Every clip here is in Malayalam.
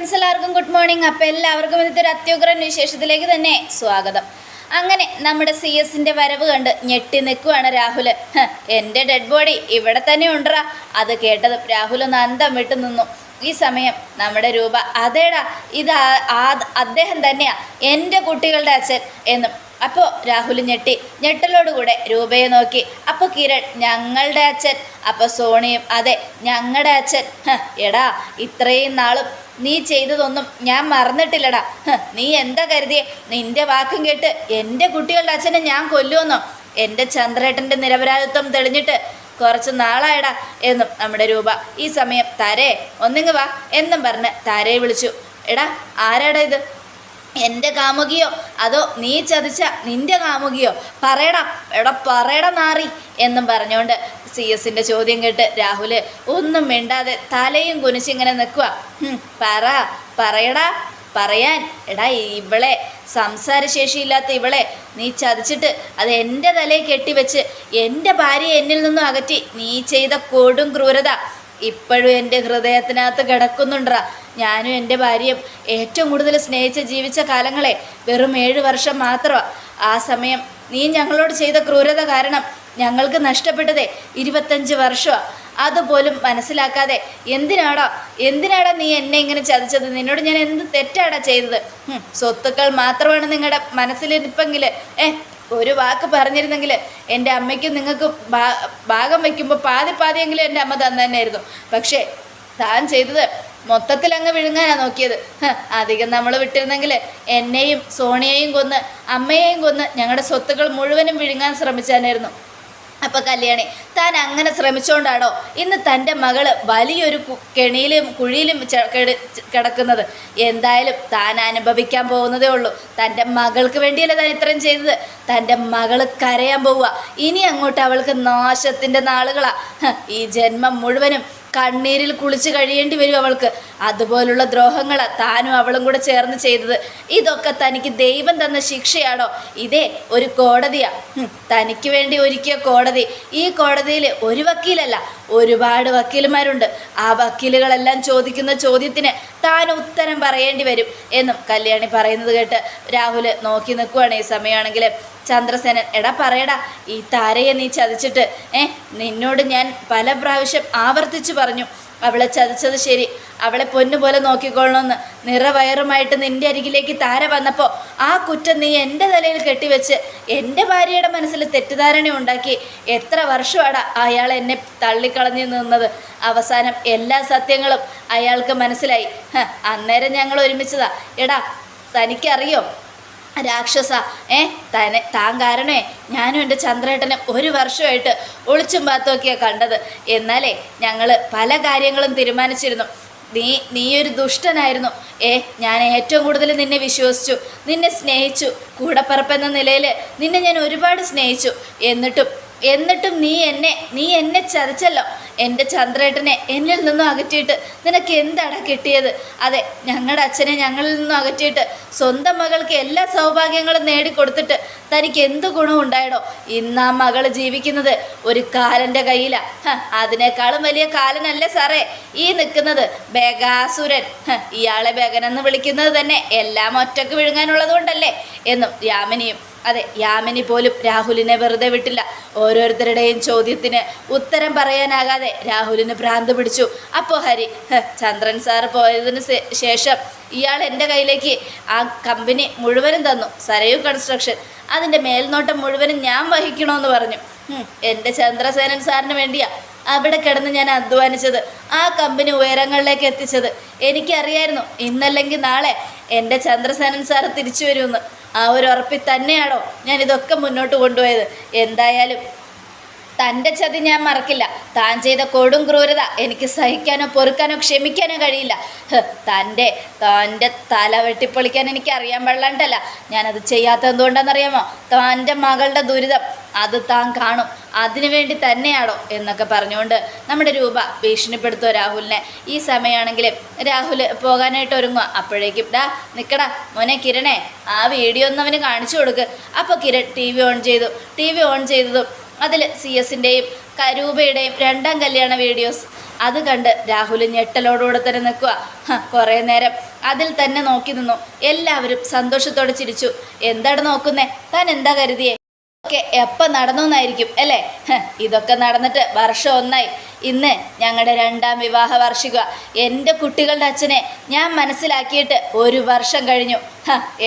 ഫ്രണ്ട്സ് എല്ലാവർക്കും ഗുഡ് മോർണിംഗ് അപ്പോൾ എല്ലാവർക്കും ഇന്നത്തെ ഒരു അത്യുഗ്രൻ വിശേഷത്തിലേക്ക് തന്നെ സ്വാഗതം. അങ്ങനെ നമ്മുടെ സി എസിന്റെ വരവ് കണ്ട് ഞെട്ടി നിൽക്കുവാണ് രാഹുൽ. എന്റെ ഡെഡ് ബോഡി ഇവിടെ തന്നെ ഉണ്ടറാ അത് കേട്ടതും രാഹുൽ ഒന്ന് അന്തം വിട്ടു നിന്നു. ഈ സമയം നമ്മുടെ രൂപ അതേടാ ഇത് അദ്ദേഹം തന്നെയാ. എന്റെ കുട്ടികളുടെ അച്ഛൻ എന്നും അപ്പോൾ രാഹുൽ ഞെട്ടി. ഞെട്ടലോടുകൂടെ രൂപയെ നോക്കി. അപ്പോൾ കിരൺ ഞങ്ങളുടെ അച്ഛൻ. അപ്പോൾ സോണിയും അതെ ഞങ്ങളുടെ അച്ഛൻ. എടാ ഇത്രയും നാളും നീ ചെയ്തതൊന്നും ഞാൻ മറന്നിട്ടില്ലടാ. നീ എന്താ കരുതിയേ? നിന്റെ വാക്കും കേട്ട് എന്റെ കുട്ടികളുടെ അച്ഛനെ ഞാൻ കൊല്ലുമെന്നോ? എന്റെ ചന്ദ്രേട്ടന്റെ നിരപരാധിത്വം തെളിഞ്ഞിട്ട് കുറച്ച് നാളായടാ എന്നും നമ്മുടെ രൂപ. ഈ സമയം തരേ ഒന്നിങ്ങ് വാ എന്നും പറഞ്ഞ് താരയെ വിളിച്ചു. എടാ ആരാടാ ഇത്? എന്റെ കാമുകിയോ? അതോ നീ ചതിച്ച നിന്റെ കാമുകിയോ? പറയടാ എടാ പറയട നാറി എന്നും പറഞ്ഞുകൊണ്ട് സി എസിന്റെ ചോദ്യം കേട്ട് രാഹുൽ ഒന്നും മിണ്ടാതെ തലയും കുനിച്ചിങ്ങനെ നിൽക്കുക പറ പറയടാ പറയാൻ. എടാ ഇവളെ സംസാരശേഷിയില്ലാത്ത ഇവളെ നീ ചതിച്ചിട്ട് അത് എന്റെ തലയിൽ കെട്ടിവെച്ച് എന്റെ ഭാര്യ എന്നിൽ നിന്നും അകറ്റി നീ ചെയ്ത കൊടും ക്രൂരത ഇപ്പോഴും എന്റെ ഹൃദയത്തിനകത്ത് കിടക്കുന്നുണ്ടാ ഞാനും എന്റെ ഭാര്യയും ഏറ്റവും കൂടുതൽ സ്നേഹിച്ച് ജീവിച്ച കാലങ്ങളെ വെറും ഏഴ് വർഷം മാത്രമാണ് ആ സമയം നീ ഞങ്ങളോട് ചെയ്ത ക്രൂരത കാരണം ഞങ്ങൾക്ക് നഷ്ടപ്പെട്ടതേ ഇരുപത്തഞ്ച് വർഷമാണ് അതുപോലും മനസ്സിലാക്കാതെ എന്തിനാടാ എന്തിനാടാ നീ എന്നെ ഇങ്ങനെ ചതിച്ചത്? നിന്നോട് ഞാൻ എന്ത് തെറ്റാടാ ചെയ്തത്? സ്വത്തുക്കൾ മാത്രമാണ് നിങ്ങളുടെ മനസ്സിലിരിപ്പെങ്കിൽ ഏ ഒരു വാക്ക് പറഞ്ഞിരുന്നെങ്കിൽ എന്റെ അമ്മയ്ക്കും നിങ്ങൾക്ക് ഭാഗം വയ്ക്കുമ്പോൾ പാതി പാതിയെങ്കിലും എന്റെ അമ്മ തന്നെയായിരുന്നു പക്ഷേ താൻ ചെയ്തത് മൊത്തത്തിൽ അങ്ങ് വിഴുങ്ങാനാ നോക്കിയത്. അധികം നമ്മൾ വിട്ടിരുന്നെങ്കിൽ എന്നെയും സോണിയെയും കൊന്ന് അമ്മയെയും കൊന്ന് ഞങ്ങളുടെ സ്വത്തുക്കൾ മുഴുവനും വിഴുങ്ങാൻ ശ്രമിച്ചാനായിരുന്നു. അപ്പോൾ കല്യാണി താൻ അങ്ങനെ ശ്രമിച്ചുകൊണ്ടാണോ ഇന്ന് തന്റെ മകൾ വലിയൊരു കെണിയിലും കുഴിയിലും കിടക്കുന്നത്? എന്തായാലും താൻ അനുഭവിക്കാൻ പോകുന്നതേ ഉള്ളൂ. തന്റെ മകൾക്ക് വേണ്ടിയല്ലേ താൻ ഇത്രയും ചെയ്തത്? തന്റെ മകൾ കരയാൻ പോവുക. ഇനി അങ്ങോട്ട് അവൾക്ക് നാശത്തിന്റെ നാളുകളാ. ഈ ജന്മം മുഴുവനും കണ്ണീരിൽ കുളിച്ച് കഴിയേണ്ടി വരും അവൾക്ക്. അതുപോലുള്ള ദ്രോഹങ്ങളാണ് താനും അവളും കൂടെ ചേർന്ന് ചെയ്തത്. ഇതൊക്കെ തനിക്ക് ദൈവം തന്ന ശിക്ഷയാണോ? ഇതേ ഒരു കോടതിയാ. തനിക്ക് വേണ്ടി ഒരുക്കിയ കോടതി. ഈ കോടതിയിൽ ഒരു വക്കീലല്ല ഒരുപാട് വക്കീലുമാരുണ്ട് ആ വക്കീലുകളെല്ലാം ചോദിക്കുന്ന ചോദ്യത്തിന് താൻ ഉത്തരം പറയേണ്ടി വരും എന്നും കല്യാണി പറയുന്നത് കേട്ട് രാഹുൽ നോക്കി നിൽക്കുവാണ് ഈ സമയമാണെങ്കിൽ ചന്ദ്രസേനൻ എടാ പറയടാ ഈ താരയെ നീ ചതിച്ചിട്ട് ഏ നിന്നോട് ഞാൻ പല പ്രാവശ്യം ആവർത്തിച്ചു പറഞ്ഞു. അവളെ ചതിച്ചത് ശരി. അവളെ പൊന്നുപോലെ നോക്കിക്കൊള്ളണമെന്ന് നിറവയറുമായിട്ട് നിന്റെ അരികിലേക്ക് താര വന്നപ്പോൾ ആ കുറ്റം നീ എന്റെ തലയിൽ കെട്ടിവെച്ച് എന്റെ ഭാര്യയുടെ മനസ്സിൽ തെറ്റിദ്ധാരണ ഉണ്ടാക്കി. എത്ര വർഷമാണ് അയാൾ എന്നെ തള്ളിക്കളഞ്ഞു നിന്നത്. അവസാനം എല്ലാ സത്യങ്ങളും അയാൾക്ക് മനസ്സിലായി. അന്നേരം ഞങ്ങൾ ഒരുമിച്ചതാ. എടാ തനിക്കറിയോ? രാക്ഷസ. ഏ തന്നെ താൻ കാരണേ ഞാനും എന്റെ ചന്ദ്രേട്ടനെ ഒരു വർഷമായിട്ട് ഒളിച്ചും പാത്തുമൊക്കെയാണ് കണ്ടത്. എന്നാലേ ഞങ്ങൾ പല കാര്യങ്ങളും തീരുമാനിച്ചിരുന്നു. നീ നീ ഒരു ദുഷ്ടനായിരുന്നു. ഏ ഞാൻ ഏറ്റവും കൂടുതൽ നിന്നെ വിശ്വസിച്ചു നിന്നെ സ്നേഹിച്ചു. കൂടപ്പറപ്പെന്ന നിലയിൽ നിന്നെ ഞാൻ ഒരുപാട് സ്നേഹിച്ചു. എന്നിട്ടും എന്നിട്ടും നീ എന്നെ നീ എന്നെ ചതിച്ചല്ലോ. എന്റെ ചന്ദ്രേട്ടനെ എന്നിൽ നിന്നും അകറ്റിയിട്ട് നിനക്ക് എന്താണ് കിട്ടിയത്? അതെ ഞങ്ങളുടെ അച്ഛനെ ഞങ്ങളിൽ നിന്നും അകറ്റിയിട്ട് സ്വന്തം മകൾക്ക് എല്ലാ സൗഭാഗ്യങ്ങളും നേടിക്കൊടുത്തിട്ട് തനിക്ക് എന്ത് ഗുണം ഉണ്ടായിടോ? ഇന്ന് ആ മകൾ ജീവിക്കുന്നത് ഒരു കാലന്റെ കയ്യിലാണ് അതിനേക്കാളും വലിയ കാലനല്ലേ സാറേ. ഈ നിൽക്കുന്നത് ബേഗാസുരൻ. ഇയാളെ ബേഗനെന്ന് വിളിക്കുന്നത് തന്നെ എല്ലാം ഒറ്റയ്ക്ക് വിഴുങ്ങാനുള്ളതുകൊണ്ടല്ലേ എന്നും യാമിനിയും അതെ യാമിനി പോലും രാഹുലിനെ വെറുതെ വിട്ടില്ല. ഓരോരുത്തരുടെയും ചോദ്യത്തിന് ഉത്തരം പറയാനാകാതെ രാഹുലിന് ഭ്രാന്ത് പിടിച്ചു. അപ്പോൾ ഹരി ചന്ദ്രൻ സാർ പോയതിന് ശേഷം ഇയാൾ എന്റെ കയ്യിലേക്ക് ആ കമ്പനി മുഴുവനും തന്നു സരയു കൺസ്ട്രക്ഷൻ. അതിന്റെ മേൽനോട്ടം മുഴുവനും ഞാൻ വഹിക്കണമെന്ന് പറഞ്ഞു. എന്റെ ചന്ദ്രസേനൻ സാറിന് വേണ്ടിയാ അവിടെ കിടന്ന് ഞാൻ അധ്വാനിച്ചത് ആ കമ്പനി ഉയരങ്ങളിലേക്ക് എത്തിച്ചത്. എനിക്കറിയായിരുന്നു ഇന്നല്ലെങ്കിൽ നാളെ എന്റെ ചന്ദ്രസേനൻ സാറ് തിരിച്ചു വരുമെന്ന്. ആ ഒരു ഉറപ്പിൽ തന്നെയാണോ ഞാൻ ഇതൊക്കെ മുന്നോട്ട് കൊണ്ടുപോയത്? എന്തായാലും തന്റെ ചതി ഞാൻ മറക്കില്ല. താൻ ചെയ്ത കൊടും ക്രൂരത എനിക്ക് സഹിക്കാനോ പൊറുക്കാനോ ക്ഷമിക്കാനോ കഴിയില്ല. തന്റെ തന്റെ തല വെട്ടിപ്പൊളിക്കാൻ എനിക്ക് അറിയാൻ പാടില്ലാണ്ടല്ല ഞാനത് ചെയ്യാത്തത് എന്തുകൊണ്ടാണെന്നറിയാമോ? തന്റെ മകളുടെ ദുരിതം അത് താൻ കാണും. അതിനു വേണ്ടി തന്നെയാണോ എന്നൊക്കെ പറഞ്ഞുകൊണ്ട് നമ്മുടെ രൂപ ഭീഷണിപ്പെടുത്തുക രാഹുലിനെ. ഈ സമയമാണെങ്കിൽ രാഹുൽ പോകാനായിട്ട് ഒരുങ്ങുക അപ്പോഴേക്കും ഡാ നിൽക്കടാ മോനെ കിരണേ ആ വീഡിയോ ഒന്ന് അവന് കാണിച്ചു കൊടുക്ക്. അപ്പോൾ കിരൺ ടി വി ഓൺ ചെയ്തു. ടി വി ഓൺ ചെയ്തതും അതിൽ സി എസിന്റെയും കരൂപയുടെയും രണ്ടാം കല്യാണ വീഡിയോസ്. അത് കണ്ട് രാഹുൽ ഞെട്ടലോടുകൂടെ തന്നെ നിൽക്കുക കുറേ നേരം അതിൽ തന്നെ നോക്കി നിന്നു. എല്ലാവരും സന്തോഷത്തോടെ ചിരിച്ചു. എന്താണ് നോക്കുന്നേ? താൻ എന്താ കരുതിയേ? ഒക്കെ എപ്പം നടന്നു എന്നായിരിക്കും അല്ലേ ഇതൊക്കെ നടന്നിട്ട് വർഷം ഒന്നായി. ഇന്ന് ഞങ്ങളുടെ രണ്ടാം വിവാഹ വാർഷിക. എന്റെ കുട്ടികളുടെ അച്ഛനെ ഞാൻ മനസ്സിലാക്കിയിട്ട് ഒരു വർഷം കഴിഞ്ഞു.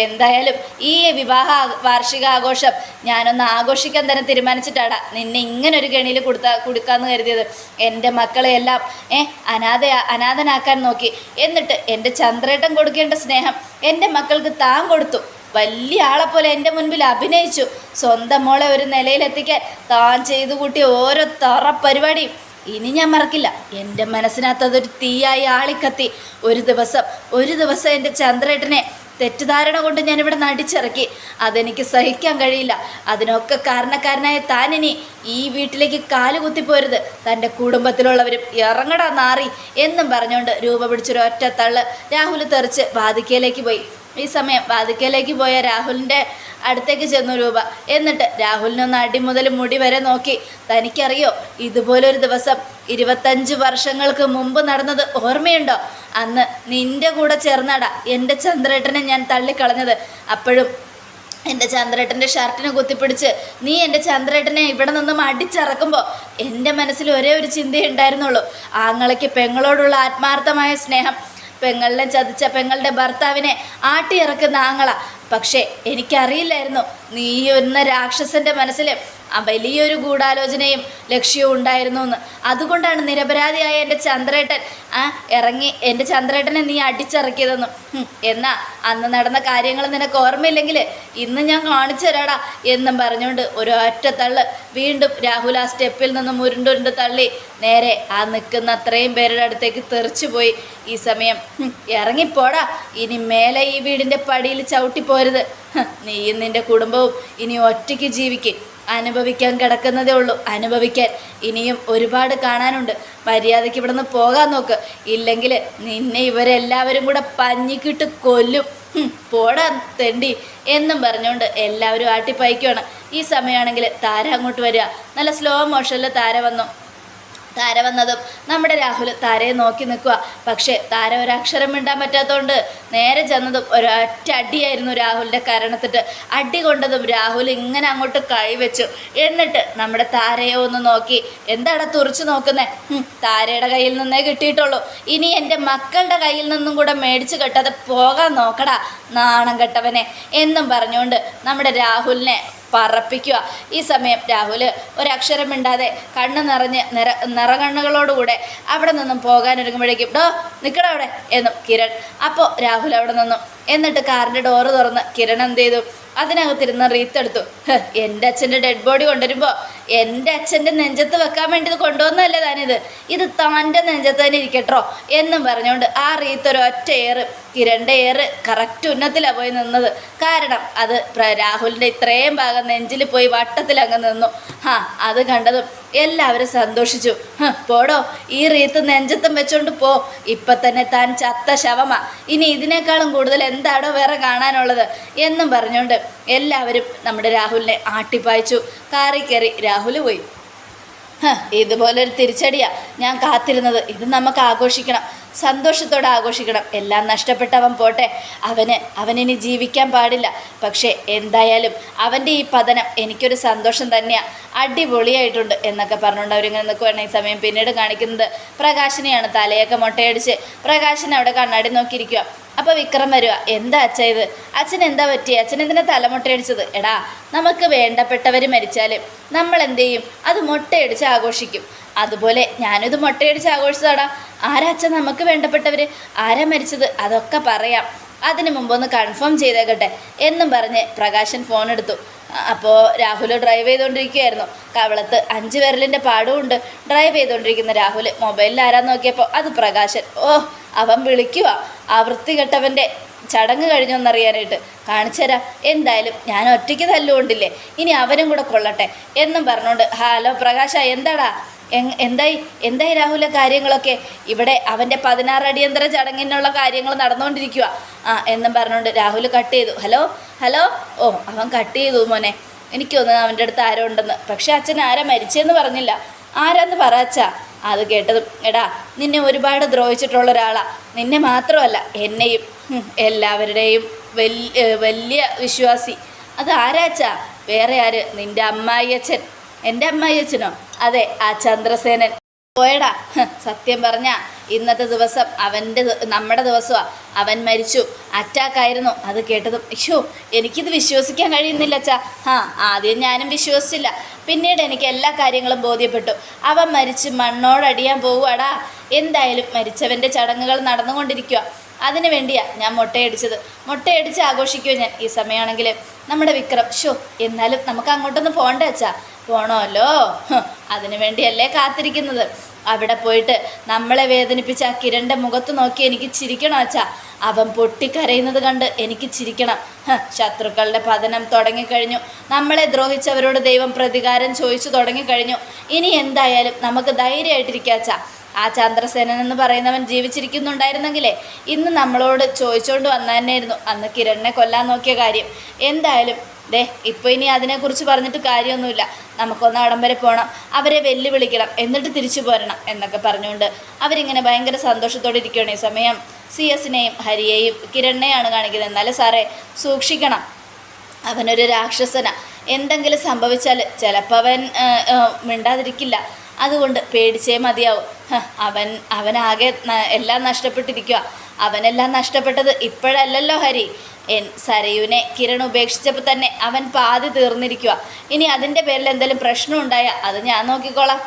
എന്തായാലും ഈ വിവാഹ വാർഷിക ആഘോഷം ഞാനൊന്ന് ആഘോഷിക്കാൻ തന്നെ തീരുമാനിച്ചിട്ടാടാ നിന്നെ ഇങ്ങനെ ഒരു ഗണിയിൽ കൊടുത്താ കൊടുക്കാമെന്ന് കരുതിയത്. എന്റെ മക്കളെയെല്ലാം ഏ അനാഥ അനാഥനാക്കാൻ നോക്കി. എന്നിട്ട് എന്റെ ചന്ദ്രേട്ടൻ കൊടുക്കേണ്ട സ്നേഹം എന്റെ മക്കൾക്ക് താൻ കൊടുത്തു. വലിയ ആളെ പോലെ എന്റെ മുൻപിൽ അഭിനയിച്ചു. സ്വന്തം മോളെ ഒരു നിലയിലെത്തിക്കാൻ താൻ ചെയ്തു കൂട്ടിയ ഓരോ തറ പരിപാടിയും ഇനി ഞാൻ മറക്കില്ല. എന്റെ മനസ്സിനകത്ത് അതൊരു തീയായി ആളിക്കത്തി. ഒരു ദിവസം ഒരു ദിവസം എന്റെ ചന്ദ്രേട്ടനെ തെറ്റിദ്ധാരണ കൊണ്ട് ഞാനിവിടെ നടിച്ചിറക്കി. അതെനിക്ക് സഹിക്കാൻ കഴിയില്ല. അതിനൊക്കെ കാരണക്കാരനായ താനിനി ഈ വീട്ടിലേക്ക് കാൽ കുത്തിപ്പോരുത് തന്റെ കുടുംബത്തിലുള്ളവരും ഇറങ്ങടാ നാറി എന്നും പറഞ്ഞുകൊണ്ട് രൂപ പിടിച്ചൊരു ഒറ്റ രാഹുൽ തെറിച്ച് വാതിക്കയിലേക്ക് പോയി. ഈ സമയം വാതിക്കലേക്ക് പോയ രാഹുലിന്റെ അടുത്തേക്ക് ചെന്നു രൂപ. എന്നിട്ട് രാഹുലിനൊന്ന് അടി മുതൽ മുടി വരെ നോക്കി. തനിക്കറിയോ ഇതുപോലൊരു ദിവസം ഇരുപത്തഞ്ച് വർഷങ്ങൾക്ക് മുമ്പ് നടന്നത് ഓർമ്മയുണ്ടോ? അന്ന് നിന്റെ കൂടെ ചേർന്നടാ എന്റെ ചന്ദ്രേട്ടനെ ഞാൻ തള്ളിക്കളഞ്ഞത്. അപ്പോഴും എന്റെ ചന്ദ്രേട്ടന്റെ ഷർട്ടിനെ കുത്തിപ്പിടിച്ച് നീ എന്റെ ചന്ദ്രേട്ടനെ ഇവിടെ നിന്നും അടിച്ചിറക്കുമ്പോൾ എന്റെ മനസ്സിൽ ഒരേ ഒരു ചിന്തയുണ്ടായിരുന്നുള്ളൂ. ആങ്ങളയ്ക്ക് പെങ്ങളോടുള്ള ആത്മാർത്ഥമായ സ്നേഹം പെങ്ങളിനെ ചതിച്ച പെങ്ങളുടെ ഭർത്താവിനെ ആട്ടിയിറക്കുന്ന ആങ്ങള. പക്ഷേ എനിക്കറിയില്ലായിരുന്നു. നീ എന്ന രാക്ഷസന്റെ മനസ്സിൽ വലിയൊരു ഗൂഢാലോചനയും ലക്ഷ്യവും ഉണ്ടായിരുന്നു എന്ന് അതുകൊണ്ടാണ് നിരപരാധിയായ എന്റെ ചന്ദ്രേട്ടൻ ആ ഇറങ്ങി എന്റെ ചന്ദ്രേട്ടനെ നീ അടിച്ചിറക്കിയതെന്നും. എന്നാ അന്ന് നടന്ന കാര്യങ്ങൾ നിനക്ക് ഓർമ്മയില്ലെങ്കിൽ ഇന്ന് ഞാൻ കാണിച്ചു തരാടാ എന്നും പറഞ്ഞുകൊണ്ട് ഒരൊറ്റ തള്ള് വീണ്ടും രാഹുൽ ആ സ്റ്റെപ്പിൽ നിന്നും ഉരുണ്ടുരുണ്ട് തള്ളി നേരെ ആ നിൽക്കുന്ന അത്രയും പേരുടെ അടുത്തേക്ക് തെറിച്ചു പോയി ഈ സമയം ഇറങ്ങിപ്പോടാ. ഇനി മേലെ ഈ വീടിന്റെ പടിയിൽ ചവിട്ടിപ്പോരുത് ഹ്, നീയും നിന്റെ കുടുംബവും ഇനി ഒറ്റയ്ക്ക് ജീവിക്കും. അനുഭവിക്കാൻ കിടക്കുന്നതേ ഉള്ളൂ. അനുഭവിക്കാൻ ഇനിയും ഒരുപാട് കാണാനുണ്ട്. മര്യാദയ്ക്ക് ഇവിടെ നിന്ന് പോകാൻ നോക്ക്. ഇല്ലെങ്കിൽ നിന്നെ ഇവരെല്ലാവരും കൂടെ പഞ്ഞിക്കിട്ട് കൊല്ലും. പോടാ തെണ്ടി എന്നും പറഞ്ഞുകൊണ്ട് എല്ലാവരും ആട്ടിപ്പയക്കുവാണ്. ഈ സമയമാണെങ്കിൽ താര അങ്ങോട്ട് വരിക. നല്ല സ്ലോ മോഷനിൽ താര വന്നു. താര വന്നതും നമ്മുടെ രാഹുൽ താരയെ നോക്കി നിൽക്കുക. പക്ഷേ താര ഒരക്ഷരം മിണ്ടാൻ പറ്റാത്തതുകൊണ്ട് നേരെ ചെന്നതും ഒരൊറ്റ അടിയായിരുന്നു രാഹുലിന്റെ കരണത്തിട്ട്. അടി കൊണ്ടതും രാഹുൽ ഇങ്ങനെ അങ്ങോട്ട് കൈവച്ചു. എന്നിട്ട് നമ്മുടെ താരയെ ഒന്ന് നോക്കി. എന്താടാ തുറച്ചു നോക്കുന്നേ? താരയുടെ കയ്യിൽ നിന്നേ കിട്ടിയിട്ടുള്ളൂ. ഇനി എന്റെ മക്കളുടെ കയ്യിൽ നിന്നും കൂടെ മേടിച്ച് കെട്ടാതെ പോകാൻ നോക്കടാ നാണം കെട്ടവനെ. എന്നും പറഞ്ഞുകൊണ്ട് നമ്മുടെ രാഹുലിനെ പറപ്പിക്കുക. ഈ സമയം രാഹുൽ ഒരക്ഷരം മിണ്ടാതെ കണ്ണ് നിറഞ്ഞ് നിറ നിറകണ്ണുകളോടുകൂടെ അവിടെ നിന്നും പോകാനൊരുങ്ങുമ്പോഴേക്കും ഡോ നിൽക്കണവിടെ എന്നും കിരൺ. അപ്പോൾ രാഹുൽ അവിടെ നിന്നും. എന്നിട്ട് കാറിന്റെ ഡോറ് തുറന്ന് കിരൺ എന്ത് ചെയ്തു? അതിനകത്തിരുന്ന് റീത്തെടുത്തു എന്റെ അച്ഛന്റെ ഡെഡ് ബോഡി കൊണ്ടുവരുമ്പോൾ എന്റെ അച്ഛന്റെ നെഞ്ചത്ത് വെക്കാൻ വേണ്ടി ഇത് കൊണ്ടുവന്നതല്ലേ താനിത്? ഇത് താന്റെ നെഞ്ചത്ത് തന്നെ ഇരിക്കട്ടോ എന്നും പറഞ്ഞുകൊണ്ട് ആ റീത്ത് ഒരു ഒറ്റ ഏറ് കിരണിന്റെ ഏറ് കറക്റ്റ് ഉന്നത്തിലാണ് പോയി നിന്നത്. കാരണം അത് രാഹുലിന്റെ ഇത്രയും ഭാഗം നെഞ്ചിൽ പോയി വട്ടത്തിൽ അങ്ങ് നിന്നു. ആ അത് കണ്ടതും എല്ലാവരും സന്തോഷിച്ചു. പോടോ ഈ റീത്ത് നെഞ്ചത്തും വെച്ചോണ്ട് പോ. ഇപ്പം തന്നെ താൻ ചത്ത ശവമാ. ഇനി ഇതിനേക്കാളും കൂടുതൽ എന്താണോ വേറെ കാണാനുള്ളത് എന്നും പറഞ്ഞുകൊണ്ട് എല്ലാവരും നമ്മുടെ രാഹുലിനെ ആട്ടിപ്പായിച്ചു. കാറി കയറി രാഹുൽ പോയി. ഇതുപോലൊരു തിരിച്ചടിയാണ് ഞാൻ കാത്തിരുന്നത്. ഇത് നമുക്ക് ആഘോഷിക്കണം. സന്തോഷത്തോടെ ആഘോഷിക്കണം. എല്ലാം നഷ്ടപ്പെട്ടവൻ പോട്ടെ. അവന് അവനിനി ജീവിക്കാൻ പാടില്ല. പക്ഷേ എന്തായാലും അവന്റെ ഈ പതനം എനിക്കൊരു സന്തോഷം തന്നെയാണ് അടിപൊളിയായിട്ടുണ്ട് എന്നൊക്കെ പറഞ്ഞുകൊണ്ട് അവരിങ്ങനെ നിൽക്കുവാണ് ഈ സമയം പിന്നീട് കാണിക്കുന്നത്. പ്രകാശിനെയാണ് തലയൊക്കെ മുട്ടയടിച്ച്. പ്രകാശൻ അവിടെ കണ്ണാടി നോക്കിയിരിക്കുക. അപ്പോൾ വിക്രം വരിക എന്താ അച്ഛ ഇത്? അച്ഛൻ എന്താ പറ്റിയ? അച്ഛൻ എന്തിനാ തലമുട്ടയടിച്ചത് എടാ നമുക്ക് വേണ്ടപ്പെട്ടവർ മരിച്ചാൽ നമ്മൾ എന്ത് ചെയ്യും അത് മുട്ടയടിച്ച് ആഘോഷിക്കും. അതുപോലെ ഞാനിത് മുട്ടയടിച്ച് ആഘോഷിച്ചതാടാ. ആരാ അച്ഛൻ നമുക്ക് വേണ്ടപ്പെട്ടവർ ആരാ മരിച്ചത്? അതൊക്കെ പറയാം. അതിന് മുമ്പൊന്ന് കൺഫേം ചെയ്തേക്കട്ടെ എന്നും പറഞ്ഞ് പ്രകാശൻ ഫോൺ എടുത്തു. അപ്പോൾ രാഹുൽ ഡ്രൈവ് ചെയ്തുകൊണ്ടിരിക്കുകയായിരുന്നു കവളത്ത് അഞ്ച് വിരലിന്റെ പാടുമുണ്ട് ഡ്രൈവ് ചെയ്തുകൊണ്ടിരിക്കുന്ന രാഹുൽ മൊബൈലിൽ ആരാന്ന് നോക്കിയപ്പോൾ അത് പ്രകാശൻ. ഓ അവൻ വിളിക്കുക ആ വൃത്തികെട്ടവന്റെ ചടങ്ങ് കഴിഞ്ഞൊന്നറിയാനായിട്ട് കാണിച്ചു തരാം എന്തായാലും ഞാൻ ഒറ്റയ്ക്ക് തല്ലുകൊണ്ടില്ലേ? ഇനി അവനും കൂടെ കൊള്ളട്ടെ എന്നും പറഞ്ഞുകൊണ്ട് ഹലോ പ്രകാശ എന്താടാ? എന്തായി എന്തായി രാഹുലെ കാര്യങ്ങളൊക്കെ? ഇവിടെ അവന്റെ പതിനാറ് അടിയന്തര ചടങ്ങിനുള്ള കാര്യങ്ങൾ നടന്നുകൊണ്ടിരിക്കുക ആ എന്നും പറഞ്ഞുകൊണ്ട് രാഹുൽ കട്ട് ചെയ്തു. Hello hello? ഓ അവൻ കട്ട് ചെയ്തു മോനെ. എനിക്ക് തോന്നുന്നു അവന്റെ അടുത്ത് ആരോ ഉണ്ടെന്ന്. പക്ഷേ അച്ഛൻ ആരാ മരിച്ചതെന്ന് പറഞ്ഞില്ല. ആരാന്ന് പറ അച്ഛാ. അത് കേട്ടതും എടാ നിന്നെ ഒരുപാട് ദ്രോഹിച്ചിട്ടുള്ള ഒരാളാ. നിന്നെ മാത്രമല്ല എന്നെയും എല്ലാവരുടെയും വലിയ വലിയ വിശ്വാസി. അത് ആരാച്ചാ വേറെ ആര്? നിന്റെ അമ്മായിയച്ഛൻ. എന്റെ അമ്മയച്ചനോ അതെ ആ ചന്ദ്രസേനൻ. പോയടാ. സത്യം പറഞ്ഞ ഇന്നത്തെ ദിവസം അവന്റെ നമ്മുടെ ദിവസമാണ് അവൻ മരിച്ചു. അറ്റാക്കായിരുന്നു അത് കേട്ടതും അയ്യോ എനിക്കിത് വിശ്വസിക്കാൻ കഴിയുന്നില്ല അച്ഛാ. ആ ആദ്യം ഞാനും വിശ്വസിച്ചില്ല. പിന്നീട് എനിക്ക് എല്ലാ കാര്യങ്ങളും ബോധ്യപ്പെട്ടു. അവൻ മരിച്ച് മണ്ണോടടിയാൻ പോവുകടാ എന്തായാലും മരിച്ചവന്റെ ചടങ്ങുകൾ നടന്നുകൊണ്ടിരിക്കുക അതിനു വേണ്ടിയാ ഞാൻ മുട്ടയടിച്ചത്. മുട്ടയടിച്ച് ആഘോഷിക്കുമോ ഞാൻ ഈ സമയമാണെങ്കിൽ നമ്മുടെ വിക്രം ഷോ എന്നാലും നമുക്ക് അങ്ങോട്ടൊന്ന് പോകണ്ടേ അച്ഛാ? പോണമല്ലോ അതിനു വേണ്ടിയല്ലേ കാത്തിരിക്കുന്നത്. അവിടെ പോയിട്ട് നമ്മളെ വേദനിപ്പിച്ച ആ കിരണിന്റെ മുഖത്ത് നോക്കി എനിക്ക് ചിരിക്കണം അച്ഛാ. അവൻ പൊട്ടിക്കരയുന്നത് കണ്ട് എനിക്ക് ചിരിക്കണം. ശത്രുക്കളുടെ പതനം തുടങ്ങിക്കഴിഞ്ഞു. നമ്മളെ ദ്രോഹിച്ചവരോട് ദൈവം പ്രതികാരം ചോദിച്ചു തുടങ്ങിക്കഴിഞ്ഞു. ഇനി എന്തായാലും നമുക്ക് ധൈര്യമായിട്ടിരിക്കുക അച്ഛാ. ആ ചന്ദ്രസേനൻ എന്ന് പറയുന്നവൻ ജീവിച്ചിരിക്കുന്നുണ്ടായിരുന്നെങ്കിലേ ഇന്ന് നമ്മളോട് ചോദിച്ചുകൊണ്ട് വന്നതന്നെയായിരുന്നു. അന്ന് കിരണിനെ കൊല്ലാൻ നോക്കിയ കാര്യം. എന്തായാലും ദേ ഇപ്പൊ ഇനി അതിനെക്കുറിച്ച് പറഞ്ഞിട്ട് കാര്യമൊന്നുമില്ല. നമുക്കൊന്ന് അവിടം വരെ പോകണം അവരെ വെല്ലുവിളിക്കണം. എന്നിട്ട് തിരിച്ചു പോരണം എന്നൊക്കെ പറഞ്ഞുകൊണ്ട് അവരിങ്ങനെ ഭയങ്കര സന്തോഷത്തോടെ ഇരിക്കുകയാണ് ഈ സമയം. സി എസിനെയും ഹരിയെയും കിരണിനെയാണ് കാണിക്കുന്നത്. എന്നാലും സാറേ സൂക്ഷിക്കണം. അവനൊരു രാക്ഷസന. എന്തെങ്കിലും സംഭവിച്ചാൽ ചിലപ്പോൾ അവൻ മിണ്ടാതിരിക്കില്ല. അതുകൊണ്ട് പേടിച്ചേ മതിയാവും. അവൻ അവനാകെ എല്ലാം നഷ്ടപ്പെട്ടിരിക്കുക അവനെല്ലാം നഷ്ടപ്പെട്ടത് ഇപ്പോഴല്ലല്ലോ ഹരി. എൻ സരയുവിനെ കിരൺ ഉപേക്ഷിച്ചപ്പോൾ തന്നെ അവൻ പാതി തീർന്നിരിക്കുക ഇനി അതിന്റെ പേരിൽ എന്തെങ്കിലും പ്രശ്നം ഉണ്ടായാൽ അത് ഞാൻ നോക്കിക്കോളാം.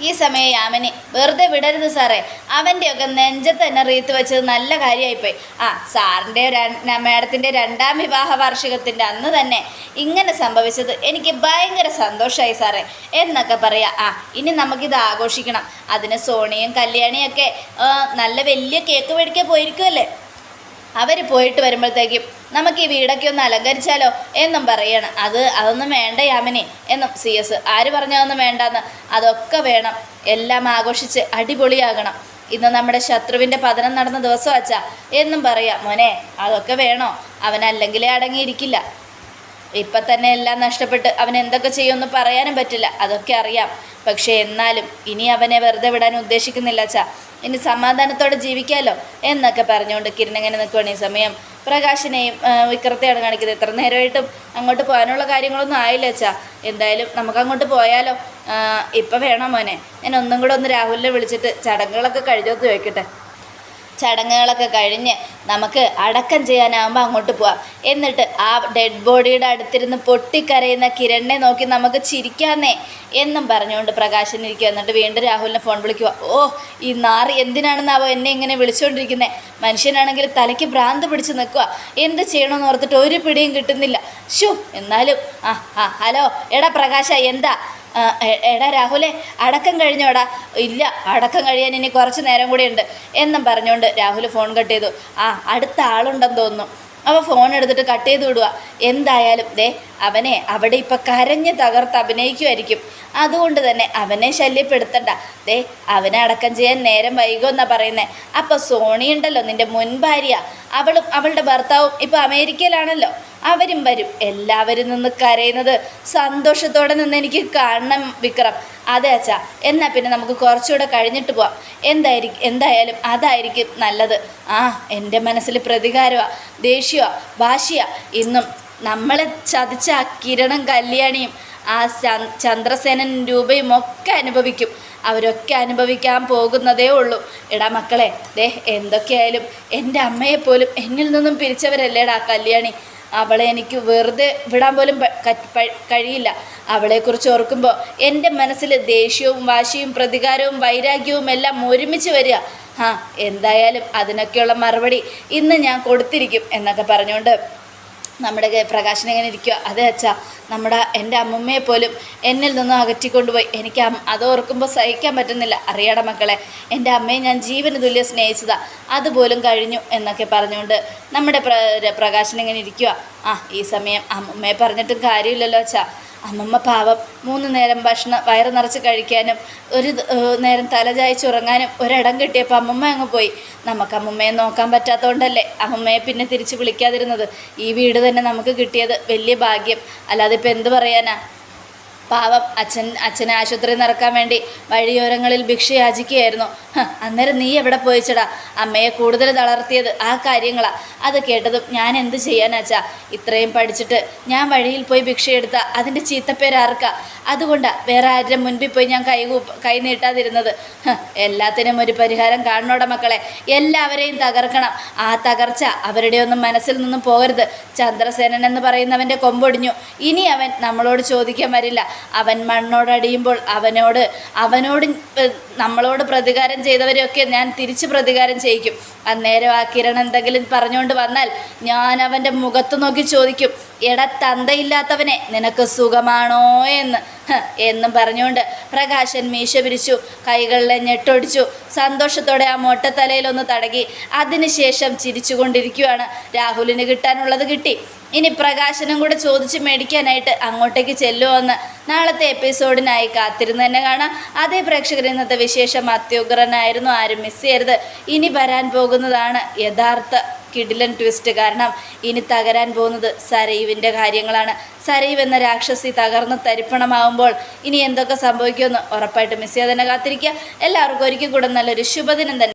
ഈ സമയം യാമിനി വെറുതെ വിടരുത് സാറേ. അവന്റെയൊക്കെ നെഞ്ചത്ത് തന്നെ റീത്ത് വെച്ചത് നല്ല കാര്യമായിപ്പോയി ആ സാറിന്റെ മേഡത്തിന്റെ രണ്ടാം വിവാഹ വാർഷികത്തിന്റെ അന്ന് തന്നെ ഇങ്ങനെ സംഭവിച്ചത് എനിക്ക് ഭയങ്കര സന്തോഷമായി സാറേ. എന്നൊക്കെ പറയാം. ആ ഇനി നമുക്കിത് ആഘോഷിക്കണം. അതിന് സോണിയും കല്യാണിയൊക്കെ നല്ല വലിയ കേക്ക് മേടിക്കാൻ പോയിരിക്കുമല്ലേ അവർ പോയിട്ട് വരുമ്പോഴത്തേക്കും നമുക്ക് ഈ വീടൊക്കെ ഒന്ന് അലങ്കരിച്ചാലോ എന്നും പറയണം. അത് അതൊന്നും വേണ്ട യാമിനി എന്നും സി എസ് ആര് പറഞ്ഞതൊന്നും വേണ്ടെന്ന്. അതൊക്കെ വേണം. എല്ലാം ആഘോഷിച്ച് അടിപൊളിയാകണം. ഇന്ന് നമ്മുടെ ശത്രുവിന്റെ പതനം നടന്ന ദിവസം അച്ഛാ എന്നും പറയാം. മോനെ അതൊക്കെ വേണോ? അവനല്ലെങ്കിലേ അടങ്ങിയിരിക്കില്ല. ഇപ്പം തന്നെ എല്ലാം നഷ്ടപ്പെട്ട് അവൻ എന്തൊക്കെ ചെയ്യുമെന്ന് പറയാനും പറ്റില്ല. അതൊക്കെ അറിയാം. പക്ഷേ എന്നാലും ഇനി അവനെ വെറുതെ വിടാൻ ഉദ്ദേശിക്കുന്നില്ല അച്ഛാ. ഇനി സമാധാനത്തോടെ ജീവിക്കാമല്ലോ എന്നൊക്കെ പറഞ്ഞുകൊണ്ട് കിരണങ്ങനെ നിൽക്കുവാണ് ഈ സമയം. പ്രകാശിനെയും വിക്രത്തെയാണ് കാണിക്കുന്നത്. ഇത്ര നേരമായിട്ടും അങ്ങോട്ട് പോകാനുള്ള കാര്യങ്ങളൊന്നും ആയില്ല അച്ഛാ. എന്തായാലും നമുക്ക് അങ്ങോട്ട് പോയാലോ? ഇപ്പം വേണം മോനെ? ഞാൻ ഒന്നും കൂടെ ഒന്ന് രാഹുലിനെ വിളിച്ചിട്ട് ചടങ്ങുകളൊക്കെ കഴിഞ്ഞോത്ത് ചോദിക്കട്ടെ. ചടങ്ങുകളൊക്കെ കഴിഞ്ഞ് നമുക്ക് അടക്കം ചെയ്യാനാകുമ്പോൾ അങ്ങോട്ട് പോവാം. എന്നിട്ട് ആ ഡെഡ് ബോഡിയുടെ അടുത്തിരുന്ന് പൊട്ടിക്കരയുന്ന കിരണിനെ നോക്കി നമുക്ക് ചിരിക്കാന്നേ എന്നും പറഞ്ഞുകൊണ്ട് പ്രകാശൻ ഇരിക്കുക എന്നിട്ട് വീണ്ടും രാഹുലിനെ ഫോൺ വിളിക്കുക ഓ ഈ നാറി എന്തിനാണെന്നാവോ എന്നെ ഇങ്ങനെ വിളിച്ചുകൊണ്ടിരിക്കുന്നത് മനുഷ്യനാണെങ്കിൽ തലയ്ക്ക് ഭ്രാന്ത് പിടിച്ച് നിൽക്കുക എന്ത് ചെയ്യണമെന്ന് ഓർത്തിട്ട് ഒരു പിടിയും കിട്ടുന്നില്ല. ഷു എന്നാലും ആ ആ ഹലോ എടാ പ്രകാശ എന്താ? എടാ രാഹുലെ അടക്കം കഴിഞ്ഞോടാ. ഇല്ല അടക്കം കഴിയാൻ ഇനി കുറച്ച് നേരം കൂടി ഉണ്ട്. എന്നും പറഞ്ഞുകൊണ്ട് രാഹുൽ ഫോൺ കട്ട് ചെയ്തു. ആ അടുത്ത ആളുണ്ടെന്ന് തോന്നുന്നു. അവ ഫോൺ എടുത്തിട്ട് കട്ട് ചെയ്ത് വിടുക എന്തായാലും ദേ അവനെ അവിടെ ഇപ്പം കരഞ്ഞ് തകർത്ത് അഭിനയിക്കുമായിരിക്കും അതുകൊണ്ട് തന്നെ അവനെ ശല്യപ്പെടുത്തണ്ട. ദേ അവനെ അടക്കം ചെയ്യാൻ നേരം വൈകുമെന്നാണ് പറയുന്നത് അപ്പോൾ സോണി ഉണ്ടല്ലോ നിന്റെ മുൻ ഭാര്യ. അവളും അവളുടെ ഭർത്താവും ഇപ്പോൾ അമേരിക്കയിലാണല്ലോ. അവരും വരും. എല്ലാവരും നിന്ന് കരയുന്നത് സന്തോഷത്തോടെ നിന്ന് എനിക്ക് കാണണം വിക്രം. അതെ അച്ഛാ എന്നാൽ പിന്നെ നമുക്ക് കുറച്ചുകൂടെ കഴിഞ്ഞിട്ട് പോവാം. എന്തായിരിക്കും എന്തായാലും അതായിരിക്കും നല്ലത്. ആ എന്റെ മനസ്സിൽ പ്രതികാരമാ ദേഷ്യമാണ് വാശിയാണ് ഇന്നും നമ്മളെ ചതിച്ച ആ കിരണം കല്യാണിയും ആ ചന്ദ്രസേനൻ രൂപയും ഒക്കെ അനുഭവിക്കും. അവരൊക്കെ അനുഭവിക്കാൻ പോകുന്നതേ ഉള്ളൂ. എടാ മക്കളെ ദേ എന്തൊക്കെയായാലും എന്റെ അമ്മയെപ്പോലും എന്നിൽ നിന്നും പിരിച്ചവരല്ലേടാ കല്യാണി. അവളെ എനിക്ക് വെറുതെ വിടാൻ പോലും കഴിയില്ല. അവളെക്കുറിച്ച് ഓർക്കുമ്പോൾ എന്റെ മനസ്സിൽ ദേഷ്യവും വാശിയും പ്രതികാരവും വൈരാഗ്യവും എല്ലാം ഒരുമിച്ച് വരിക. ആ എന്തായാലും അതിനൊക്കെയുള്ള മറുപടി ഇന്ന് ഞാൻ കൊടുത്തിരിക്കും എന്നൊക്കെ പറഞ്ഞുകൊണ്ട് നമ്മുടെ പ്രകാശനെങ്ങനെ ഇരിക്കുക അതെ അച്ഛാ നമ്മുടെ എന്റെ അമ്മമ്മയെ പോലും എന്നിൽ നിന്നും അകറ്റിക്കൊണ്ടുപോയി. എനിക്ക് അതോർക്കുമ്പോൾ സഹിക്കാൻ പറ്റുന്നില്ല. അറിയാടാ മക്കളെ എന്റെ അമ്മയെ ഞാൻ ജീവന് തുല്യം സ്നേഹിച്ചതാ. അതുപോലും കഴിഞ്ഞു എന്നൊക്കെ പറഞ്ഞുകൊണ്ട് നമ്മുടെ പ്ര പ്രകാശൻ എങ്ങനെ ഇരിക്കുക ആ ഈ സമയം അമ്മമ്മയെ പറഞ്ഞിട്ടും കാര്യമില്ലല്ലോ അച്ഛാ. അമ്മമ്മ പാവം മൂന്ന് നേരം ഭക്ഷണം വയറ് നിറച്ച് കഴിക്കാനും ഒരു നേരം തല ചായച്ചുറങ്ങാനും ഒരിടം കിട്ടിയപ്പോൾ അമ്മമ്മ അങ്ങ് പോയി. നമുക്ക് അമ്മമ്മയെ നോക്കാൻ പറ്റാത്തതുകൊണ്ടല്ലേ അമ്മമ്മയെ പിന്നെ തിരിച്ച് വിളിക്കാതിരുന്നത്. ഈ വീട് തന്നെ നമുക്ക് കിട്ടിയത് വലിയ ഭാഗ്യം. അല്ലാതെ ഇപ്പം എന്ത് പറയാനാ? പാവം അച്ഛൻ അച്ഛനെ ആശുപത്രിയിൽ നിറക്കാൻ വേണ്ടി വഴിയോരങ്ങളിൽ ഭിക്ഷ യാചിക്കുകയായിരുന്നു അന്നേരം നീ എവിടെ പോയിച്ചടാ? അമ്മയെ കൂടുതൽ തളർത്തിയത് ആ കാര്യങ്ങളാ. അത് കേട്ടതും ഞാൻ എന്ത് ചെയ്യാനാച്ചാ ഇത്രയും പഠിച്ചിട്ട് ഞാൻ വഴിയിൽ പോയി ഭിക്ഷയെടുത്ത. അതിന്റെ ചീത്തപ്പേര് ആർക്കാ? അതുകൊണ്ടാ വേറെ ആരുടെ മുൻപിൽ പോയി ഞാൻ കൈ കൈ നീട്ടാതിരുന്നത്? എല്ലാത്തിനും ഒരു പരിഹാരം കാണണോടെ മക്കളെ. എല്ലാവരെയും തകർക്കണം. ആ തകർച്ച അവരുടെ ഒന്നും മനസ്സിൽ നിന്നും പോകരുത്. ചന്ദ്രസേനൻ എന്ന് പറയുന്നവന്റെ കൊമ്പൊടിഞ്ഞു. ഇനി അവൻ നമ്മളോട് ചോദിക്കാൻ വരില്ല. അവൻ മണ്ണോടടിയുമ്പോൾ അവനോട് അവനോട് നമ്മളോട് പ്രതികാരം ചെയ്തവരെയൊക്കെ ഞാൻ തിരിച്ച് പ്രതികാരം ചെയ്യിക്കും. അന്നേരം ആ കിരൺ എന്തെങ്കിലും പറഞ്ഞുകൊണ്ട് വന്നാൽ ഞാൻ അവന്റെ മുഖത്ത് നോക്കി ചോദിക്കും എട തന്തയില്ലാത്തവനെ നിനക്ക് സുഖമാണോ എന്ന്? എന്നും പറഞ്ഞുകൊണ്ട് പ്രകാശൻ മീശ പിരിച്ചു കൈകളിലെ ഞെട്ടൊടിച്ചു സന്തോഷത്തോടെ ആ മൊട്ടത്തലയിലൊന്ന് തടകി അതിനുശേഷം ചിരിച്ചുകൊണ്ടിരിക്കുകയാണ് രാഹുലിന് കിട്ടാനുള്ളത് കിട്ടി. ഇനി പ്രകാശനം കൂടെ ചോദിച്ച് മേടിക്കാനായിട്ട് അങ്ങോട്ടേക്ക് ചെല്ലുമെന്ന് നാളത്തെ എപ്പിസോഡിനായി കാത്തിരുന്ന് തന്നെ കാണാം. അതേ പ്രേക്ഷകർ ഇന്നത്തെ വിശേഷം അത്യുഗ്രനായിരുന്നു ആരും മിസ് ചെയ്യരുത്. ഇനി വരാൻ പോകുന്നതാണ് യഥാർത്ഥ കിഡിലൻ ട്വിസ്റ്റ് കാരണം. ഇനി തകരാൻ പോകുന്നത് സരയുവിന്റെ കാര്യങ്ങളാണ്. സരൈവ് എന്ന രാക്ഷസി തകർന്ന് തരിപ്പണമാവുമ്പോൾ ഇനി എന്തൊക്കെ സംഭവിക്കുമെന്ന് ഉറപ്പായിട്ട് മിസ് ചെയ്യാതെ തന്നെ കാത്തിരിക്കുക. എല്ലാവർക്കും ഒരിക്കൽ കൂടെ നല്ലൊരു ശുഭദിനം തന്നെ.